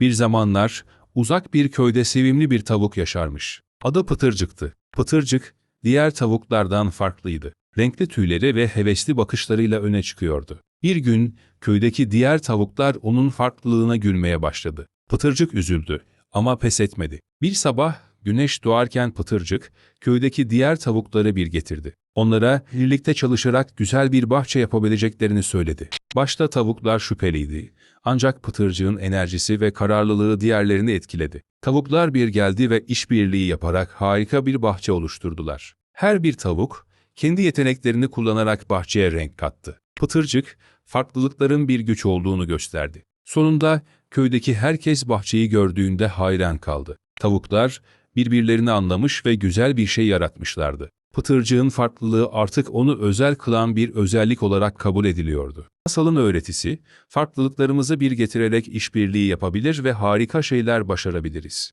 Bir zamanlar uzak bir köyde sevimli bir tavuk yaşarmış. Adı Pıtırcık'tı. Pıtırcık diğer tavuklardan farklıydı. Renkli tüyleri ve hevesli bakışlarıyla öne çıkıyordu. Bir gün köydeki diğer tavuklar onun farklılığına gülmeye başladı. Pıtırcık üzüldü ama pes etmedi. Bir sabah güneş doğarken Pıtırcık köydeki diğer tavukları bir getirdi. Onlara birlikte çalışarak güzel bir bahçe yapabileceklerini söyledi. Başta tavuklar şüpheliydi. Ancak Pıtırcığın enerjisi ve kararlılığı diğerlerini etkiledi. Tavuklar bir geldi ve işbirliği yaparak harika bir bahçe oluşturdular. Her bir tavuk kendi yeteneklerini kullanarak bahçeye renk kattı. Pıtırcık farklılıkların bir güç olduğunu gösterdi. Sonunda köydeki herkes bahçeyi gördüğünde hayran kaldı. Tavuklar birbirlerini anlamış ve güzel bir şey yaratmışlardı. Pıtırcığın farklılığı artık onu özel kılan bir özellik olarak kabul ediliyordu. Masalın öğretisi, farklılıklarımızı bir getirerek işbirliği yapabilir ve harika şeyler başarabiliriz.